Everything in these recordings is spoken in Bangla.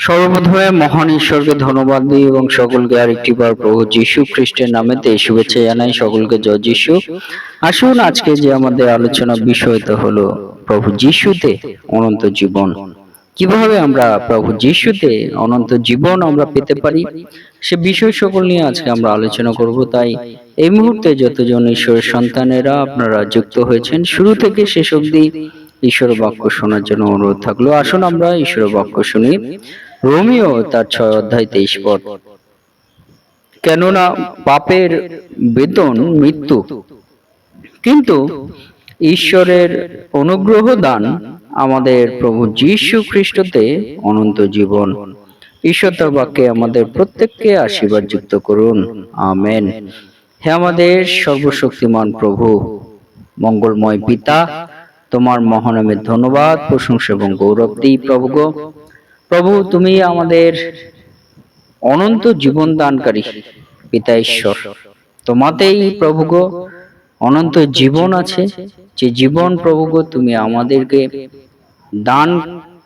সর্বপ্রথমে মহান ঈশ্বরকে ধন্যবাদ দিই এবং সকলকে আরেকটি বার প্রভু যীশু খ্রিস্টের নামেতে শুভেচ্ছা জানাই, সকলকে জয় যীশু। আসুন আজকে যে আমাদের আলোচনা বিষয়টা হলো, প্রভু যীশুতে অনন্ত জীবন। কীভাবে আমরা প্রভু যীশুতে অনন্ত জীবন আমরা পেতে পারি? সে বিষয় সকল নিয়ে আজকে আমরা আলোচনা করব। তাই এই মুহূর্তে যতজন ঈশ্বরের সন্তানেরা আপনারা যুক্ত হয়েছেন, শুরু থেকে শেষ অবধি ঈশ্বর বাক্য শোনার জন্য অনুরোধ থাকল। আসুন আমরা ঈশ্বর বাক্য শুনি। রোমিও তার ছয় অধ্যায় তেইশ পদ। কেননা পাপের বেতন মৃত্যু। কিন্তু ঈশ্বরের অনুগ্রহ দান আমাদের প্রভু যীশু খ্রিস্টতে অনন্ত জীবন। ঈশ্বর তার বাক্যে আমাদের প্রত্যেককে আশীর্বাদ যুক্ত করুন। আমেন। হে আমাদের সর্বশক্তিমান প্রভু, মঙ্গলময় পিতা, তোমার মহানামের ধন্যবাদ, প্রশংসা এবং গৌরব দিই প্রভু গো প্রভু, তুমি আমাদের অনন্ত জীবন দানকারী পিতা ঈশ্বর। তোমাতেই প্রভু গো, অনন্ত জীবন আছে। যে জীবন প্রভু গো, তুমি আমাদেরকে দান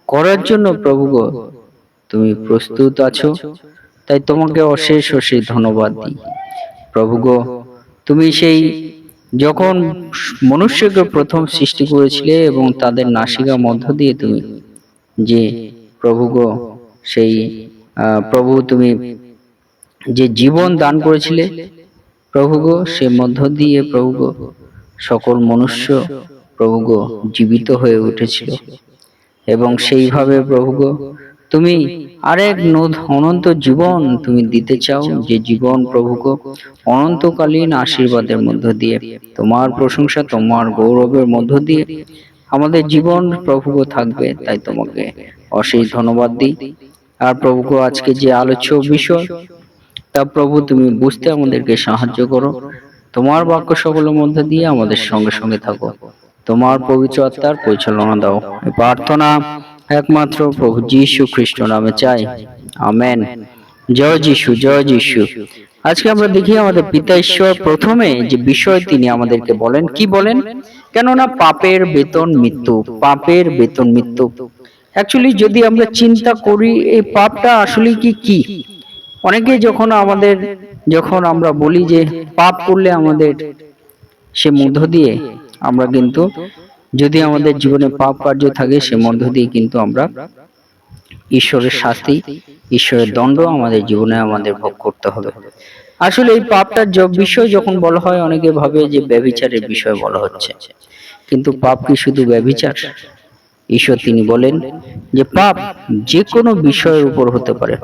করার জন্য প্রভু গো, তুমি প্রস্তুত আছো। তাই তোমাকে অশেষ অশেষ ধন্যবাদ দিই। প্রভু গো, তুমি সেই যখন মনুষ্যকে প্রথম সৃষ্টি করেছিলে এবং তাদের নাসিকা মধ্য দিয়ে তুমি যে প্রভু গো, সেই প্রভু তুমি যে জীবন দান করেছিলে, প্রভু গো, সে মধ্য দিয়ে প্রভু গো, সকল মনুষ্য প্রভু গো জীবিত হয়ে উঠেছিল। এবং সেইভাবে প্রভু গো, তুমি আরেক নূত- অনন্ত জীবন তুমি দিতে চাও, যে জীবন প্রভু গো অনন্তকালীন আশীর্বাদের মধ্য দিয়ে। তোমার প্রশংসা, তোমার গৌরবের মধ্য দিয়ে আমাদের জীবন প্রভু গো থাকবে, তাই তোমাকে অশেষ ধন্যবাদ দিই। আর প্রভু আজকে যে আলোচ্য বিষয়, তা প্রভু তুমি বুঝতে আমাদেরকে সাহায্য করো। তোমার বাক্য সকলের মধ্যে দিয়ে আমাদের সঙ্গে সঙ্গে থাকো। তোমার পবিত্র আত্মার পরিচালনা দাও। প্রার্থনা একমাত্র প্রভু যীশু খ্রিস্ট নামে চাই। আমেন। জয় যিশু জয় যিশু। আজকে আমরা দেখি আমাদের পিতা ঈশ্বর প্রথমে যে বিষয় তিনি আমাদেরকে বলেন, কি বলেন? কেননা পাপের বেতন মৃত্যু, পাপের বেতন মৃত্যু। অ্যাকচুয়ালি যদি আমরা চিন্তা করি, এই পাপটা আসলে কি কি? অনেকে যখন আমাদের, যখন আমরা বলি যে পাপ করলে আমাদের সে মধ্য দিয়ে, আমরা কিন্তু যদি আমাদের জীবনে পাপ কার্য থাকে, সে মধ্য দিয়ে কিন্তু আমরা ঈশ্বরের শাস্তি, ঈশ্বরের দণ্ড আমাদের জীবনে আমাদের ভোগ করতে হবে। আসলে এই পাপটার বিষয় যখন বলা হয়, অনেকে ভাবে যে ব্যভিচারের বিষয় বলা হচ্ছে। কিন্তু পাপ কি শুধু ব্যভিচার? ঈশ্বর তিনি বলেন যে পাপ যে কোনো বিষয়ের উপর হতে পারে।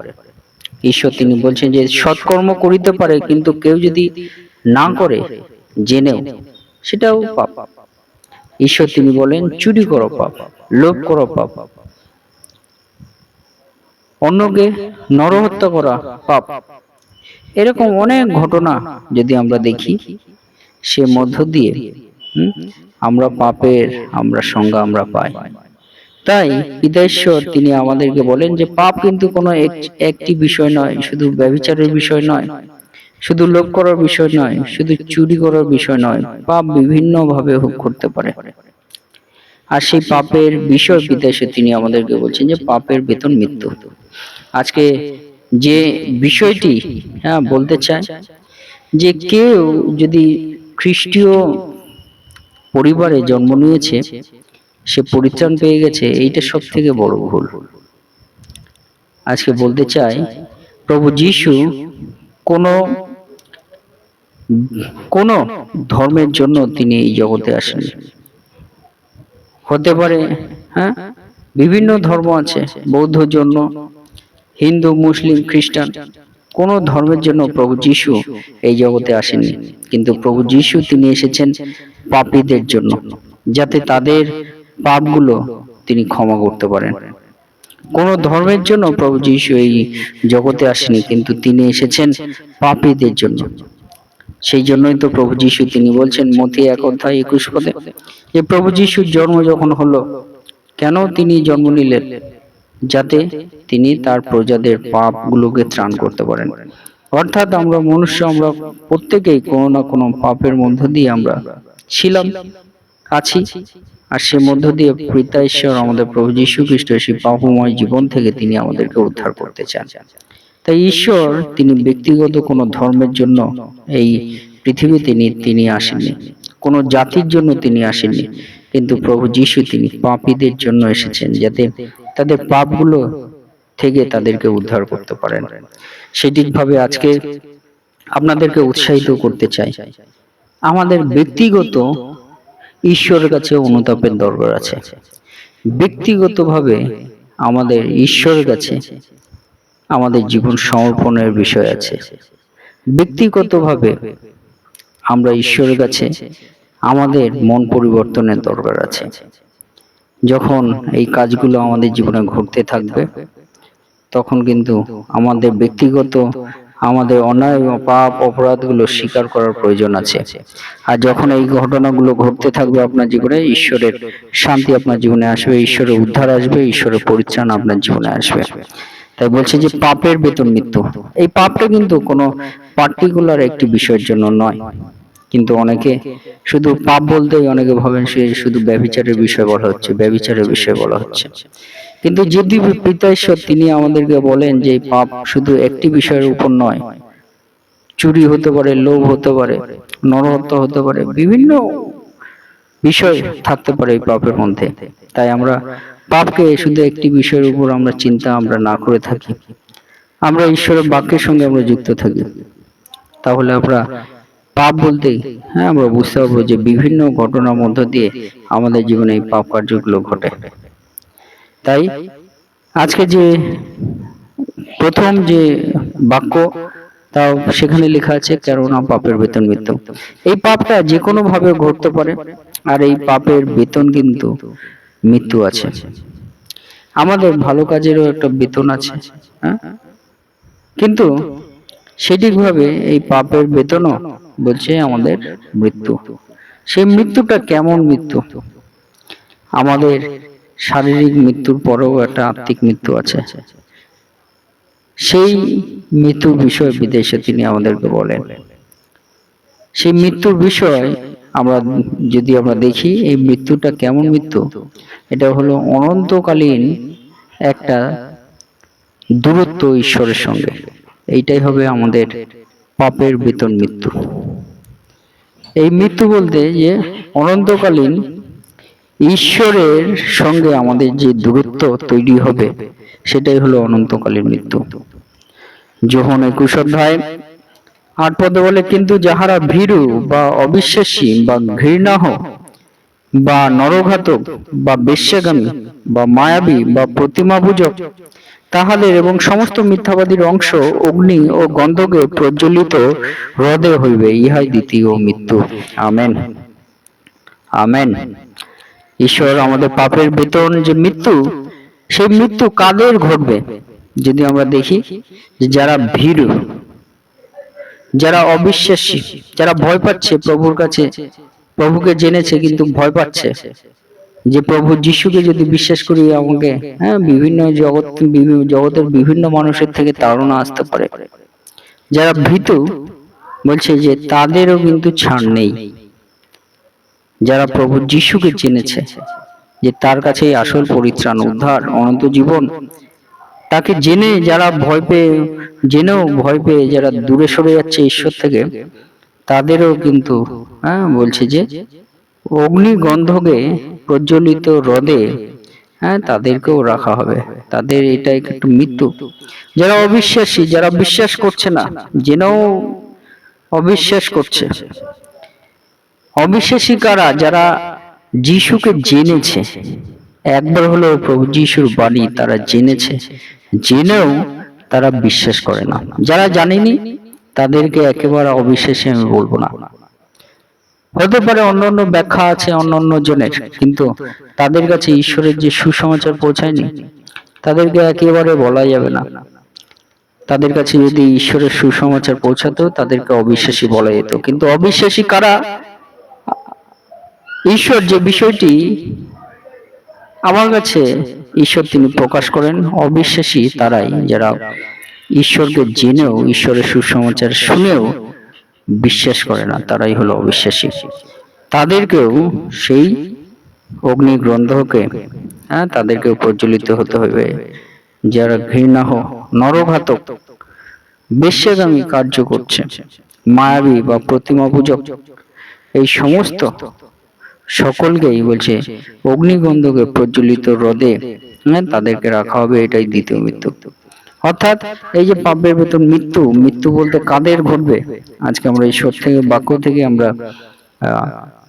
ঈশ্বর তিনি বলছেন যে সৎকর্ম করিতে পারে, কিন্তু কেউ যদি না করে, জেনেও সেটাও পাপ। ঈশ্বর তিনি বলেন, চুরি করো পাপ, লোভ করো পাপ। অন্যকে নরহত্যা করা পাপ। এরকম অনেক ঘটনা যদি আমরা দেখি, সে মধ্য দিয়ে আমরা পাপের আমরা সংজ্ঞা আমরা পাই। তাই পিতাশ্বর তিনি আমাদেরকে বলেন যে, পাপ কিন্তু কোনো একটি বিষয় নয়, শুধু ব্যভিচারের বিষয় নয়, শুধু লোভ করার বিষয় নয়, শুধু চুরি করার বিষয় নয়, পাপ বিভিন্ন ভাবে হোক করতে পারে। আর সেই পাপের বিষয় বিদেশে তিনি আমাদেরকে বলছেন যে, পাপের বেতন মৃত্যু। আজকে যে বিষয়টি হ্যাঁ বলতে চাই যে, কেউ যদি খ্রিস্টীয় পরিবারে জন্ম নিয়েছে সে পরিত্রাণ পেয়ে গেছে এইটা সব থেকে বড় ভুল। আজকে বলতে চাই প্রভু যিশু কোনো কোনো ধর্মের জন্য তিনি এই জগতে আসেন হতে পারে হ্যাঁ? বিভিন্ন ধর্ম আছে বৌদ্ধ জন্য হিন্দু মুসলিম খ্রিস্টান কোনো ধর্মের জন্য প্রভু যিশু এই জগতে আসেননি। কিন্তু প্রভু যিশু তিনি এসেছেন পাপীদের জন্য যাতে তাদের পাপগুলো তিনি ক্ষমা করতে পারেন। কোন ধর্মের জন্য প্রভু যীশু এই জগতে আসেনি, কিন্তু তিনি এসেছেন পাপীদের জন্য। সেই জন্যই তো প্রভু যীশু তিনি বলছেন মতি এক অধ্যায় একুশ পদে যে প্রভু যীশুর জন্ম যখন হলো, কেন তিনি জন্ম নিলেন? যাতে তিনি তার প্রজাদের পাপগুলোকে ত্রাণ করতে পারেন। অর্থাৎ আমরা মনুষ্য, আমরা প্রত্যেকেই কোনো না কোনো পাপের মধ্য দিয়ে আমরা ছিলাম, আছি। আর সে মধ্য দিয়ে পিতা ঈশ্বর আমাদের প্রভু যীশু খ্রিস্ট সেই পাপময় জীবন থেকে তিনি আমাদেরকে উদ্ধার করতে চান। তাই ঈশ্বর, তিনি ব্যক্তিগত কোনো ধর্মের জন্য এই পৃথিবীতে তিনি আসেননি। কোনো জাতির জন্য তিনি আসেননি। কিন্তু প্রভু যীশু তিনি পাপীদের জন্য এসেছেন যাতে তাদের পাপগুলো থেকে তাদেরকে উদ্ধার করতে পারেন। সেটিকভাবে আজকে আপনাদেরকে উৎসাহিত করতে চাই। আমাদের ব্যক্তিগত ঈশ্বরের কাছে অনুতাপের দরকার আছে। ব্যক্তিগতভাবে আমাদের ঈশ্বরের কাছে আমাদের জীবন সমর্পণের বিষয় আছে। ব্যক্তিগতভাবে আমরা ঈশ্বরের কাছে আমাদের মন পরিবর্তনের দরকার আছে। যখন এই কাজগুলো আমাদের জীবনে ঘটতে থাকবে, তখন কিন্তু আমাদের ব্যক্তিগত আমাদের অন্যায় এবং পাপ অপরাধগুলো স্বীকার করার প্রয়োজন আছে। আর যখন এই ঘটনাগুলো ঘটতে থাকবে আপনার জীবনে, ঈশ্বরের শান্তি আপনার জীবনে আসবে, ঈশ্বরের উদ্ধার আসবে, ঈশ্বরের পরিত্রাণ আপনার জীবনে আসবে। তাই বলছে যে পাপের বেতন মৃত্যু। এই পাপটা কিন্তু কোনো পার্টিকুলার একটি বিষয়ের জন্য নয়। কিন্তু অনেকে শুধু পাপ বলতেই অনেকে ভাবেন সে শুধু ব্যভিচারের বিষয় বলা হচ্ছে ব্যভিচারের বিষয় বলা হচ্ছে। কিন্তু যদি পিতা ঈশ্বর তিনি আমাদেরকে বলেন যে পাপ শুধু একটি বিষয়ের উপর নয় চুরি হতে পারে লোভ হতে পারে নরহত্যা হতে পারে বিভিন্ন বিষয় থাকতে পারে এই পাপের মধ্যে। তাই আমরা পাপকে শুধু একটি বিষয়ের উপর আমরা চিন্তা আমরা না করে থাকি। আমরা ঈশ্বরের বাক্যের সঙ্গে আমরা যুক্ত থাকি। তাহলে আমরা পাপ বলতেই হ্যাঁ আমরা বুঝতে পারব যে বিভিন্ন ঘটনার মধ্য দিয়ে আমাদের জীবনে এই পাপ কার্যগুলো ঘটে। তাই আজকে যে প্রথম যে বাক্য তাও সেখানে লেখা আছে কেননা পাপের বেতন মৃত্যু এই পাপটা যে কোনো ভাবে ঘটতে পারে আর এই পাপের বেতন কিন্তু মৃত্যু আছে। আমাদের ভালো কাজেরও একটা বেতন আছে হ্যাঁ? কিন্তু সেটিকভাবে এই পাপের বেতনও বলছে আমাদের মৃত্যু। সেই মৃত্যুটা কেমন মৃত্যু? আমাদের শারীরিক মৃত্যুর পরেও একটা আত্মিক মৃত্যু আছে। সেই মৃত্যুর বিষয়ে বিদেশে তিনি আমাদেরকে বলেন। সেই মৃত্যুর বিষয় আমরা যদি আমরা দেখি এই মৃত্যুটা কেমন মৃত্যু? এটা হলো অনন্তকালীন একটা দূরত্ব ঈশ্বরের সঙ্গে। এইটাই হবে আমাদের পাপের বেতন মৃত্যু। এই মৃত্যু বলতে যে অনন্তকালীন ঈশ্বরের সঙ্গে আমাদের যে দূরত্ব তৈরি হবে, সেটাই হলো অনন্তকালীন মৃত্যু। যোহন একুশ অধ্যায় আট পদে বলে, কিন্তু যাহারা ভীরু বা অবিশ্বাসী বা ঘৃণাহ বা নরঘাতক বা বেশ্যাগামী বা মায়াবী বা প্রতিমা পূজক তাহাদের এবং সমস্ত মিথ্যাবাদীর অংশ অগ্নি ও গন্ধকে প্রজ্বলিত হ্রদে হইবে, ইহাই দ্বিতীয় মৃত্যু। আমেন। আমেন। ঈশ্বর আমাদের পাপের বেতন যে মৃত্যু, সেই মৃত্যু কাদের ঘটবে? যদি আমরা দেখি যে যারা ভীরু, যারা অবিশ্বাসী, যারা ভয় পাচ্ছে, প্রভুর কাছে, প্রভুকে জেনেছে কিন্তু ভয় পাচ্ছে যে প্রভু যিশুকে যদি বিশ্বাস করি আমাকে হ্যাঁ বিভিন্ন জগৎ জগতের বিভিন্ন মানুষের থেকে তাড়না আসতে পারে। যারা ভীতু বলছে যে তাদেরও কিন্তু ছাড় নেই। যারা প্রভু যিশুকে চিনেছে যে তার কাছেই আসল পরিত্রাণ, উদ্ধার, অনন্ত জীবন, তাকে জেনে যারা ভয় পেয়ে, জেনেও ভয় পেয়ে যারা দূরে সরে যাচ্ছে ঈশ্বর থেকে, তাদেরও কিন্তু হ্যাঁ বলছে যে অগ্নিগন্ধকে প্রজ্বলিত হ্রদে হ্যাঁ তাদেরকেও রাখা হবে। তাদের এটা একটু মৃত্যু। যারা অবিশ্বাসী, যারা বিশ্বাস করছে না, জেনেও অবিশ্বাস করছে। অবিশ্বাসী কারা? যারা যিশুকে জেনেছে। একবার হলো প্রভু যিশুর বাণী তারা জেনেছে। জেনেও তারা বিশ্বাস করে না। যারা জানেনি, তাদেরকে একেবারে অবিশ্বাসী আমি বলব না। হতে পারে অন্য অন্য ব্যাখ্যা আছে অন্য অন্য জনের। কিন্তু তাদের কাছে ঈশ্বরের যে সুসমাচার পৌঁছায়নি তাদেরকে একেবারে বলা যাবে না। তাদের কাছে যদি ঈশ্বরের সুসমাচার পৌঁছাতো তাদেরকে অবিশ্বাসী বলা যেত। কিন্তু অবিশ্বাসী কারা? ঈশ্বর যে বিষয়টি আমার কাছে ঈশ্বর তিনি প্রকাশ করেন অবিশ্বাসী তারাই যারা ঈশ্বরকে জেনেও ঈশ্বরের সুসমাচার শুনেও বিশ্বাস করে না তারাই হলো অবিশ্বাসী। তাদেরকেও সেই অগ্নি গ্রন্থকে হ্যাঁ তাদেরকে প্রজ্বলিত হতে হবে। যারা ঘৃণা হোক নরঘাতক বেশ্যাগামী কার্য করছে মায়াবী বা প্রতিমা পূজক এই সমস্ত সকলকেই বলছে অগ্নিগন্ধকে প্রজ্বলিত রদে হ্যাঁ, তাদেরকে রাখা হবে এটাই দ্বিতীয় মৃত্যু। অর্থাৎ এই যে পাপের বেতন মৃত্যু মৃত্যু বলতে কাদের ঘটবে? আজকে আমরা ঈশ্বর থেকে, বাক্য থেকে আমরা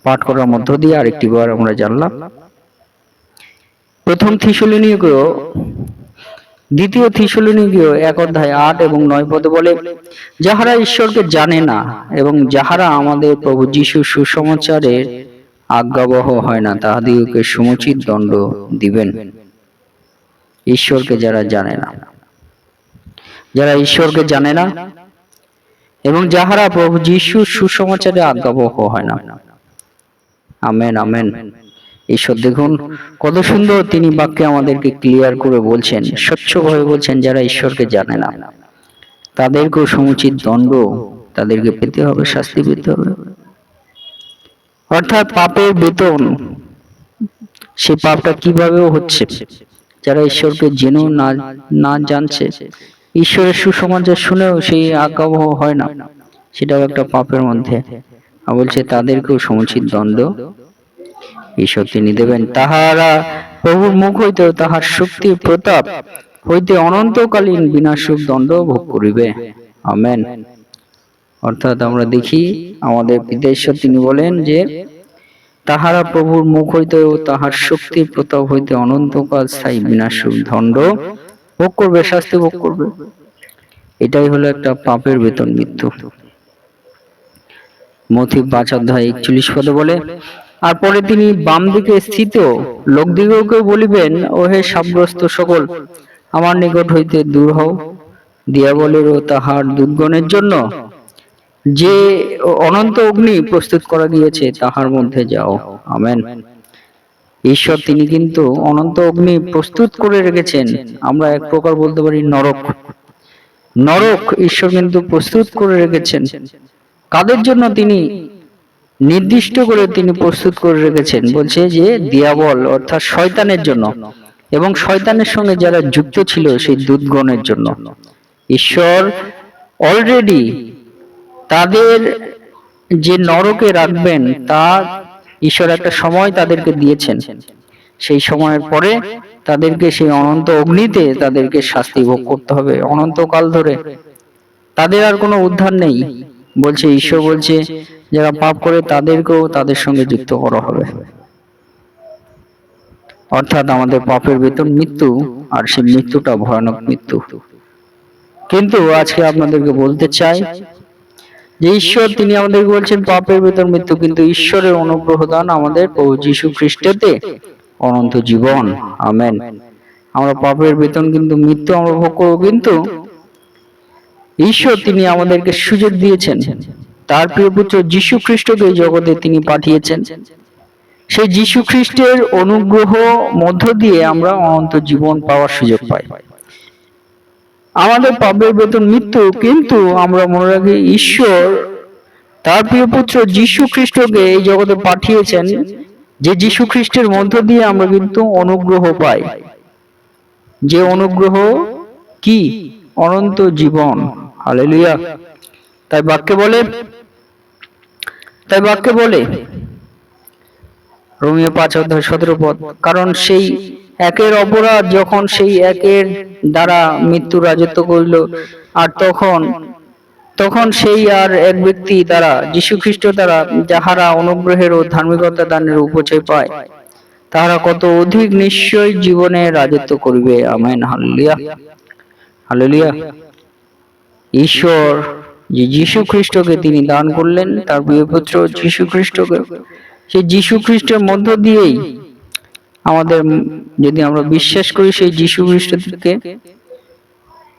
পাঠ করার মধ্য দিয়ে আরেকটি বার আমরা জানলাম। প্রথম থিসলিনীয়, দ্বিতীয় থিসলিনীয় এক অধ্যায় আট এবং নয় পদে বলে, যাহারা ঈশ্বরকে জানে না এবং যাহারা আমাদের প্রভু যীশু সুসমাচারের আজ্ঞাবহ হয় না, তাহাদিগকে সমুচিত দণ্ড দিবেন। ঈশ্বরকে যারা জানে না। যারা ঈশ্বরকে জানে না এবং যাহারা প্রভু যীশু সুসমাচারে আজ্ঞাবহ হয় না। Amen amen. ঈশ্বর, দেখুন, কত সুন্দর তিনি বাক্যে আমাদেরকে ক্লিয়ার করে বলছেন, স্বচ্ছভাবে বলছেন যারা ঈশ্বরকে জানে না, তাদেরকেও সমুচিত দণ্ড, তাদেরকে পেতে হবে, শাস্তি পেতে হবে। অর্থাৎ পাপের বেতন, সে পাপটা কিভাবেও হচ্ছে, যারা ঈশ্বরকে জেনেও না না জানছে ঈশ্বরের সুসমাচার শুনেও সেই আজ্ঞাবহ হয় না। সেটাও একটা পাপের মধ্যে। আর বলছে, তাদেরকেও সমুচিত দণ্ড ঈশ্বর তিনি দেবেন। তাহারা প্রভুর মুখ হইতে তাহার শক্তির প্রতাপ হইতে অনন্তকালীন বিনাশক দণ্ড ভোগ করিবে। আমেন। অর্থাৎ আমরা দেখি, আমাদের পিতেশ্বর তিনি বলেন যে, তাহারা প্রভুর মুখ হইতে তাহার শক্তির প্রতাপ হইতে অনন্তকাল স্থায়ী বিনাশক দণ্ড ভোগ করবে শাস্তি ভোগ করবে। এটাই হলো একটা পাপের বেতন মৃত্যু। মথি পাঁচ অধ্যায় একচল্লিশ পদে বলে আর পরে তিনি বাম দিকে স্থিত লোকদিগকে বলিবেন ও হে সাব্যস্ত সকল আমার নিকট হইতে দূর হও। দিয়াবলেরও তাহার দুর্গণের জন্য যে অনন্ত অগ্নি প্রস্তুত করা গিয়েছে তাহার মধ্যে যাও। আমেন। ঈশ্বর তিনি কিন্তু অনন্ত অগ্নি প্রস্তুত করে রেখেছেন। আমরা এক প্রকার বলতে পারি নরক। নরক ঈশ্বর কিন্তু প্রস্তুত করে রেখেছেন। কাদের জন্য তিনি নির্দিষ্ট করে তিনি প্রস্তুত করে রেখেছেন? বলছে যে দিয়াবল, অর্থাৎ শয়তানের জন্য। এবং শয়তানের সঙ্গে যারা যুক্ত ছিল সেই দুধগণের জন্য। ঈশ্বর অলরেডি তাদের যে নরকে রাখবেন, তা ঈশ্বর একটা সময় তাদেরকে দিয়েছেন। সেই সময়ের পরে তাদেরকে সেই অনন্ত অগ্নিতে তাদেরকে শাস্তি ভোগ করতে হবে। অনন্তকাল ধরে তাদের আর কোনো উদ্ধার নেই। বলছে ঈশ্বর বলছে যারা পাপ করে তাদেরকেও তাদের সঙ্গে যুক্ত করা হবে। অর্থাৎ আমাদের পাপের বেতন মৃত্যু আর সেই মৃত্যুটা ভয়ানক মৃত্যু। কিন্তু আজকে আপনাদেরকে বলতে চাই যে ঈশ্বর, তিনি আমাদেরকে বলছেন, পাপের বেতন মৃত্যু, কিন্তু ঈশ্বরের অনুগ্রহ দান আমাদের প্রভু যীশু খ্রিস্টতে অনন্ত জীবন। আমেন। আমরা পাপের বেতন কিন্তু মৃত্যু আমরা ভোগ করব, কিন্তু ঈশ্বর, তিনি আমাদেরকে সুযোগ দিয়েছেন। তার প্রিয় পুত্র যীশু খ্রিস্টকে জগতে তিনি পাঠিয়েছেন। সেই যীশু খ্রিস্টের অনুগ্রহ মধ্য দিয়ে আমরা অনন্ত জীবন পাওয়ার সুযোগ পাই। আমাদের পাপের বেতন মৃত্যু, কিন্তু আমরা মনে রাখি ঈশ্বর তার প্রিয় পুত্র যীশু খ্রিস্টকে এই জগতে পাঠিয়েছেন, যে যীশু খ্রিস্টের মধ্য দিয়ে আমরা কিন্তু অনুগ্রহ পাই। যে অনুগ্রহ কি? অনন্ত জীবন। হালেলুয়া। তাই বাক্যে বলে, তাই বাক্যে বলে, রোমিও পাঁচ অধ্যায় সতেরো পদ, কারণ সেই একের অপরাধ যখন সেই একের দ্বারা মৃত্যু রাজত্ব করিল, আর তখন তখন সেই আর এক ব্যক্তি দ্বারা, যীশু খ্রিস্ট দ্বারা যাহারা অনুগ্রহের ও ধার্মিকতা দানের উপচয় পায়, তাহারা কত অধিক নিশ্চয় জীবনে রাজত্ব করিবে। আমেন। হালেলুয়া। হালেলুয়া। ঈশ্বর যে যীশু খ্রিস্টকে তিনি দান করলেন, তার প্রিয় পুত্র যীশু খ্রিস্টকে, সেই যীশু খ্রিস্টের মধ্য দিয়েই আমাদের যদি আমরা বিশ্বাস করি সেই যীশু খ্রিস্টকে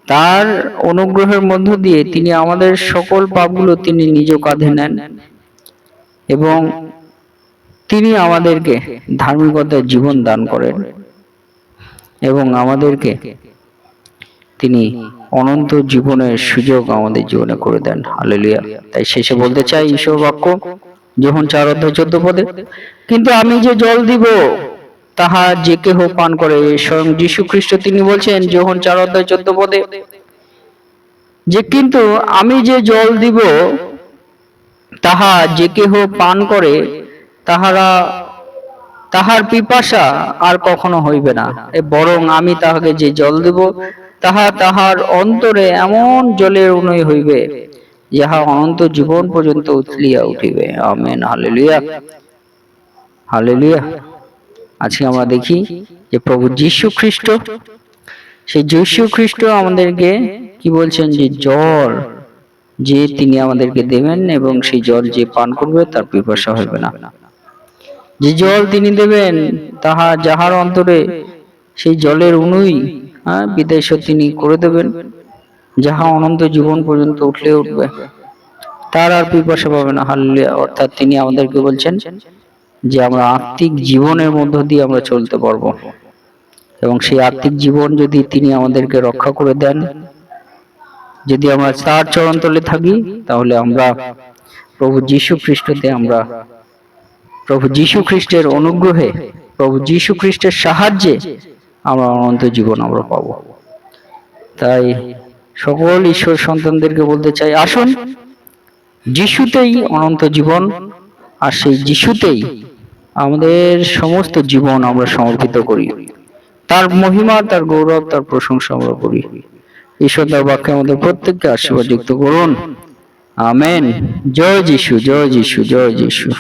তার অনুগ্রহের মধ্য দিয়ে তিনি আমাদের সকল পাপগুলো তিনি নিজ কাঁধে নেন এবং তিনি আমাদেরকে ধার্মিকতার জীবন দান করেন এবং আমাদেরকে তিনি অনন্ত জীবনের সুযোগ আমাদের জীবনে করে দেন। হালেলুয়া। তাই শেষে বলতে চাই ঈশ্বর বাক্য যখন চার অধ্যায় চোদ্দ পদে, কিন্তু আমি যে জল দিব তাহা যে কেহ পান করে, স্বয়ং যীশু খ্রিস্ট তিনি বলছেন, যখন চার অধ্যায় চোদ্দ পদে, যে কিন্তু আমি যে জল দিব, তাহা যে কেহ পান করে, তাহারা, তাহার পিপাসা আর কখনো হইবে না। বরং আমি তাহাকে যে জল দেব, তাহা তাহার অন্তরে এমন জলের উন্নয় হইবে, যাহা অনন্ত জীবন পর্যন্ত উতলিয়া উঠিবে। আমেন। হালেলুয়া। হালেলুয়া। আজকে আমরা দেখি যে প্রভু যীশু খ্রিস্ট, সেই যীশু খ্রিস্ট আমাদেরকে কি বলছেন যে জল যে তিনি আমাদেরকে দেবেন এবং সেই জল যে পান করবে তার পিপাসা হবে না। যে জল তিনি দেবেন, তাহা যাহার অন্তরে সেই জলের অনুই হ্যাঁ বিদেশ তিনি করে দেবেন, যাহা অনন্ত জীবন পর্যন্ত উঠলে উঠবে, তার আর পিপাসা পাবে না। হাল্লিয়া অর্থাৎ তিনি আমাদেরকে বলছেন যে আমরা আত্মিক জীবনের মধ্য দিয়ে আমরা চলতে পারব। এবং সেই আত্মিক জীবন যদি তিনি আমাদেরকে রক্ষা করে দেন যদি আমরা তার চরণতলে থাকি তাহলে আমরা প্রভু যীশু খ্রিস্টতে আমরা প্রভু যীশু খ্রিস্টের অনুগ্রহে প্রভু যীশু খ্রিস্টের সাহায্যে আমরা অনন্ত জীবন আমরা পাব। তাই সকল ঈশ্বর সন্তানদেরকে বলতে চাই আসুন যিশুতেই অনন্ত জীবন আর সেই যিশুতেই আমাদের সমস্ত জীবন আমরা সমর্পিত করি। তার মহিমা, তার গৌরব, তার প্রশংসা আমরা করি। ঈশ্বর তার বাক্যে আমাদের প্রত্যেককে আশীর্বাদ যুক্ত করুন। আমেন। জয় যিশু জয় যিশু জয় যিশু।